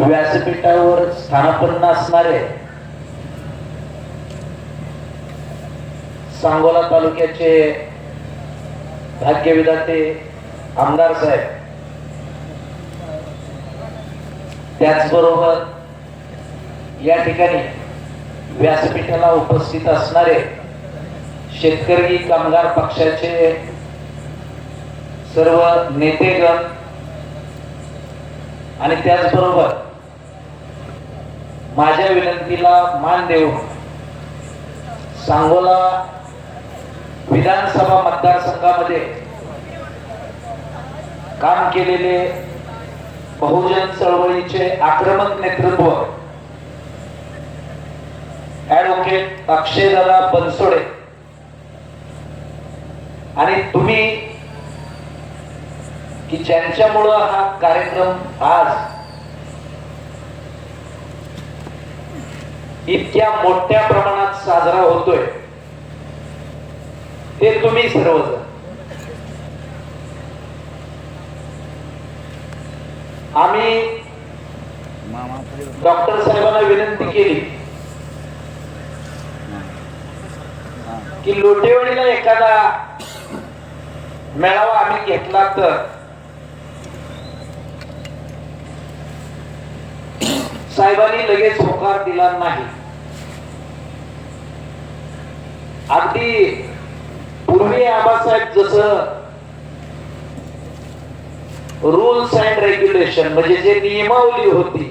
व्यासपीठावर स्थानापन्न असणारे सांगोला तालुक्याचे भाग्यविधाते आमदार साहेब त्याचबरोबर या ठिकाणी व्यासपीठाला उपस्थित असणारे शेतकरी कामगार पक्षाचे सर्व नेतेगण आणि त्याचबरोबर माझ्या विनंतीला मान देऊन सांगोला विधानसभा मतदारसंघामध्ये काम केलेले बहुजन चळवळीचे आक्रमक नेतृत्व ऍडव्होकेट अक्षयदादा बनसोडे. आणि तुम्ही की ज्यांच्यामुळं हा कार्यक्रम आज इतक्या मोठ्या प्रमाणात साजरा होतोय. ते तुम्ही सर्वजण. आम्ही डॉक्टर साहेबांना विनंती केली. की लोटेवाडीला एखादा मेळावा आम्ही घेतला तर. साहेबांनी लगेच होकार दिला नाही. अगदी पूर्वी आबासाहेब जसं रूल्स अँड रेग्युलेशन म्हणजे जे नियमावली होती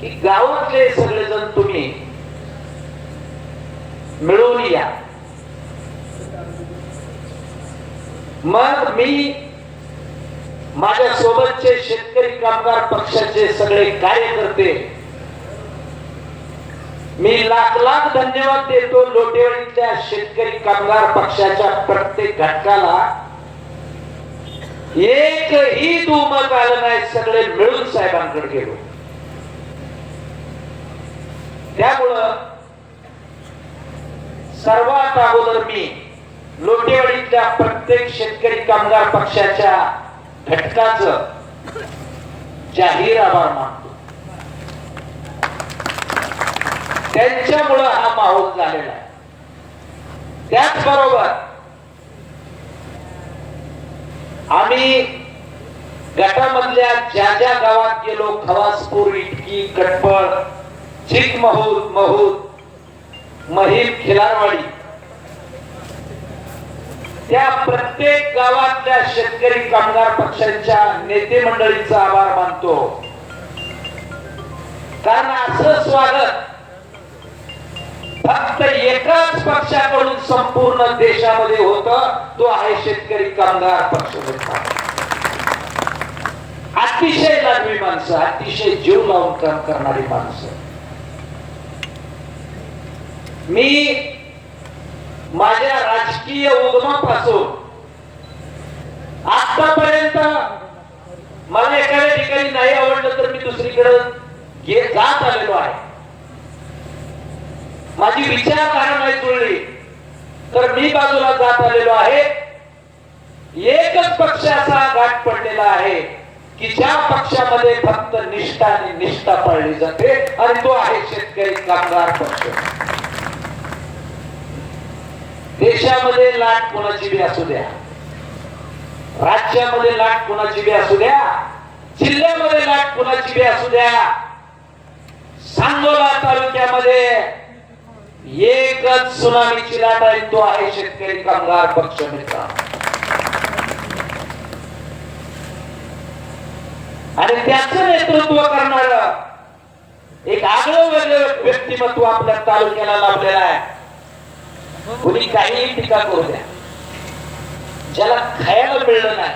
की गावातले सगळेजण तुम्ही मिळून या. मग मी माझ्या सोबतचे शेतकरी कामगार पक्षाचे सगळे कार्यकर्ते मी लाख लाख धन्यवाद देतो लोटेवाडीतल्या शेतकरी कामगार पक्षाच्या प्रत्येक घटकाला. एकही दुमत आलं नाही सगळे मिळून साहेबांकडे गेलो. त्यामुळं सर्वात अगोदर मी लोटेवाडीतल्या प्रत्येक शेतकरी कामगार पक्षाच्या घटकाचं जाहीर आभार मानतो. त्यांच्यामुळं हा माहोल झालेला आहे. त्याचबरोबर आम्ही गटामधल्या ज्या ज्या गावात गेलो खवासपूर इटकी कटपळ चिकमहूद महूद महिम खिलारवाडी त्या प्रत्येक गावातल्या शेतकरी कामगार पक्षांच्या नेते मंडळीचा आभार मानतो. कारण असं स्वागत फक्त एकाच पक्षाकडून संपूर्ण देशामध्ये होत तो आहे शेतकरी कामगार पक्ष. अतिशय लाडवी माणसं अतिशय जीव लावून काम करणारी माणसं. मी माझ्या राजकीय उगमापासून आतापर्यंत मला एखाद्या ठिकाणी नाही आवडलं तर मी दुसरीकडे जात आलेलो आहे. माझी विचारधारा नाही जुळली तर मी बाजूला जात आलेलो आहे. एकच पक्ष असा गाठ पडलेला आहे की ज्या पक्षामध्ये फक्त निष्ठा आणि निष्ठा पाळली जाते आणि तो आहे शेतकरी कामगार पक्ष. देशामध्ये लाट कोणाची बी असू द्या राज्यामध्ये लाट कोणाची बी असू द्या जिल्ह्यामध्ये लाट कोणाची बी असू द्या सांगोला तालुक्यामध्ये एकच सुनामीची लाट आहे तो आहे शेतकरी कामगार पक्ष मित्र आणि त्याचं नेतृत्व करणार एक आगळं वेगळं व्यक्तिमत्व आपल्या तालुक्याला लाभलेलं आहे. कुणी काहीही टीका करू द्या. ज्याला खायला मिळलं नाही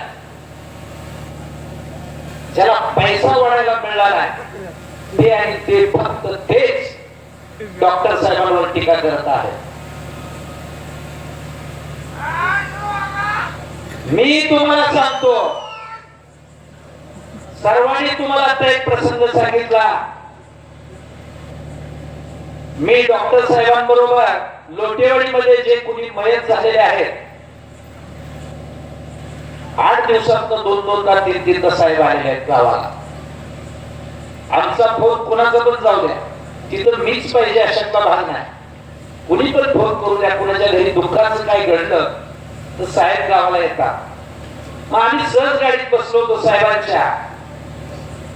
ज्याला पैसा वाढायला मिळाला नाही ते आणि ते फक्त तेच डॉक्टर साहेबांवर टीका करत आहे. मी तुम्हाला सांगतो सर्वांनी तुम्हाला आता एक प्रसंग सांगितला. मी डॉक्टर साहेबांबरोबर लोटेवाडीमध्ये जे कुणी मयत झालेले आहेत आठ दिवसात दोन दोनदा तीन तीनदा साहेब आलेले आहेत गावाला. आमचा फोन कुणाचा पण जाऊ द्या. तिथं मीच पाहिजे अशातला भाग नाही? कुणी पण फोन करू द्या कुणाच्या घरी दुःखाचं काय घडलं तर साहेब गावाला येतात. मग आम्ही सहज गाडीत बसलो होतो साहेबांच्या.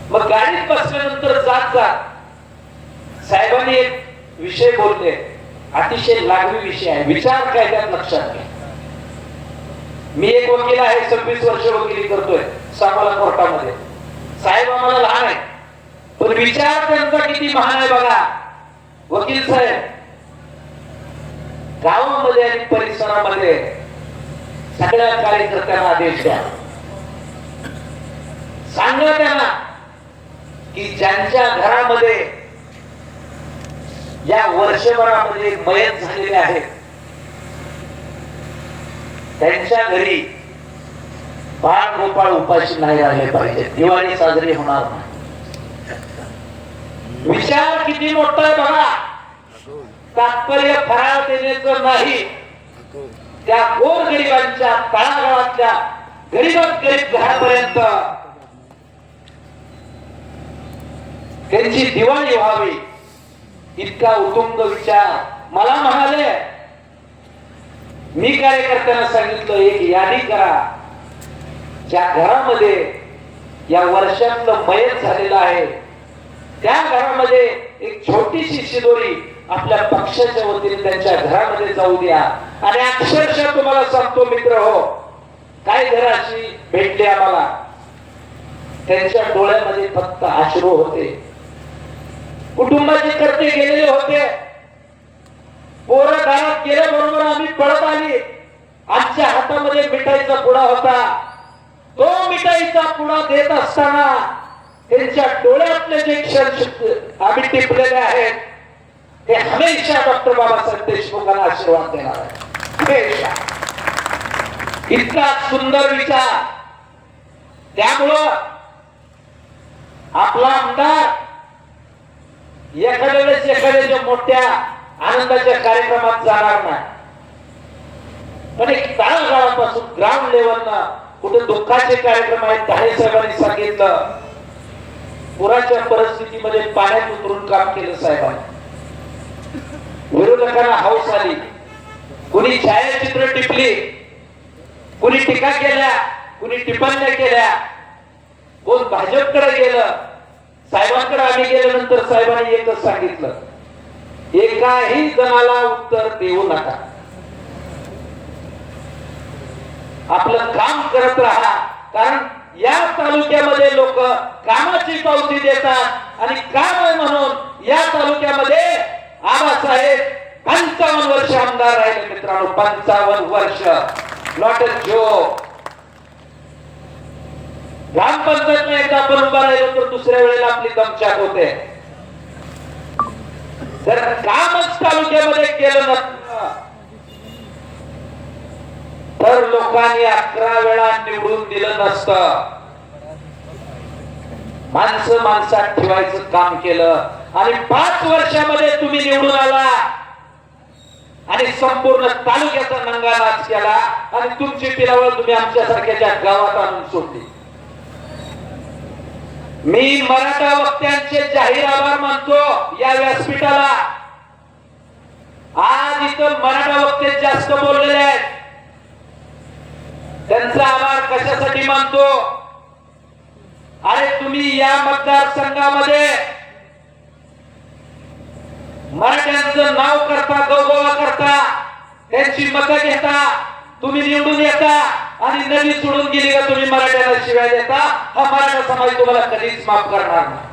मग गाडीत बसल्यानंतर जात जात साहेबांनी एक विषय बोलले. अतिशय लागवी विषय आहे. विचार काय त्यात लक्षात घ्या. मी एक वकील आहे सव्वीस वर्ष वकिली करतोय सामाला कोर्टामध्ये. साहेब आम्हाला लहान आहे विचार त्यांचा किती महान आहे बघा. वकील साहेब गावामध्ये आणि परिसरामध्ये सगळ्या कार्यकर्त्यांना आदेश द्या. सांगा त्यांना की ज्यांच्या घरामध्ये या वर्षभरामध्ये मयत झालेले आहेत त्यांच्या घरी बाळ गोपाळ उपाशी नाही राहिले पाहिजे दिवाळी साजरी होणार नाही. विचार किती मोठा आहे बघा. तात्पर्य फराळ देण्याचं नाही. त्या गोर गरिबांच्या तळागाळातल्या गरीबात गरीब घरापर्यंत त्यांची दिवाळी व्हावी. इतका उत्तुंग विचार. मला म्हणाले मी कार्यकर्त्यांना सांगितलं एक यादी करा. ज्या घरामध्ये या वर्षातलं मयत झालेलं आहे त्या घरामध्ये एक छोटीशी शिदोरी आपल्या पक्षाच्या वतीने त्यांच्या घरामध्ये जाऊ द्या. आणि अक्षरशः तुम्हाला सांगतो मित्र हो काय घराशी भेटले आम्हाला. त्यांच्या डोळ्यामध्ये फक्त आश्रू होते. कुटुंबाचे कर्ते गेलेले होते. पोरं घरात गेल्याबरोबर आम्ही पळत आली. आमच्या हातामध्ये मिठाईचा पुडा होता. तो मिठाईचा पुडा देत असताना त्यांच्या डोळ्यातले जे क्षण आम्ही टिपलेले आहेत ते हमेशा डॉक्टर बाबासाहेब देशमुखांना आशीर्वाद देणार आहे हमेशा. इतका सुंदर विचार. त्यामुळं आपला आमदार एखाद्या वेळेस एखाद्याच्या मोठ्या आनंदाच्या कार्यक्रमात जाणार नाही. पण एक तळागाळापासून ग्राउंड लेवलला कुठे दुःखाचे कार्यक्रम आहेत धाडे साहेबांनी सांगितलं पुराच्या परिस्थितीमध्ये पाण्यात उतरून काम केलं साहेबांनी विरोधकांना हौस आली. कुणी छायाचित्र टिपली कुणी टीका केल्या कुणी टिप्पण्या केल्या. कोण भाजपकडे गेलं साहेबांकडे आम्ही गेल्यानंतर साहेबांनी एकच सांगितलं एकाही जणाला उत्तर देऊ नका. आपलं काम करत राहा कारण या तालुक्यामध्ये लोक कामाची पावती देतात आणि काम आहे म्हणून या तालुक्यामध्ये आबासाहेब पंचावन्न वर्ष आमदार राहिले मित्रांनो पंचावन्न वर्ष. नॉट जो. ग्रामपंचायत एकदा आपण उभा राहिलो तर दुसऱ्या वेळेला आपली दमचाक होते. जर कामच तालुक्यामध्ये केलं नसतं. तर लोकांनी अकरा वेळा निवडून दिलं नसतं. माणसं माणसात ठेवायचं काम केलं. आणि पाच वर्षामध्ये तुम्ही निवडून आला. आणि संपूर्ण तालुक्याचा नंगा नाच केला. आणि तुमची पिलावळ तुम्ही आमच्या सारख्याच्या गावात आणून सोडली. मी मराठा वक्त्यांचे जाहीर आभार मानतो या व्यासपीठाला. आज इथं मराठा वक्ते जास्त बोललेले आहेत. त्यांचा आभार कशासाठी मानतो? अरे तुम्ही या मतदारसंघामध्ये मराठ्यांचं नाव करता गौरवा करता त्यांची मतं घेता तुम्ही निवडून येता आणि नदी सोडून गेली का तुम्ही मराठ्यांना शिवाय देता? हा मराठा समाज तुम्हाला कधीच माफ करणार नाही.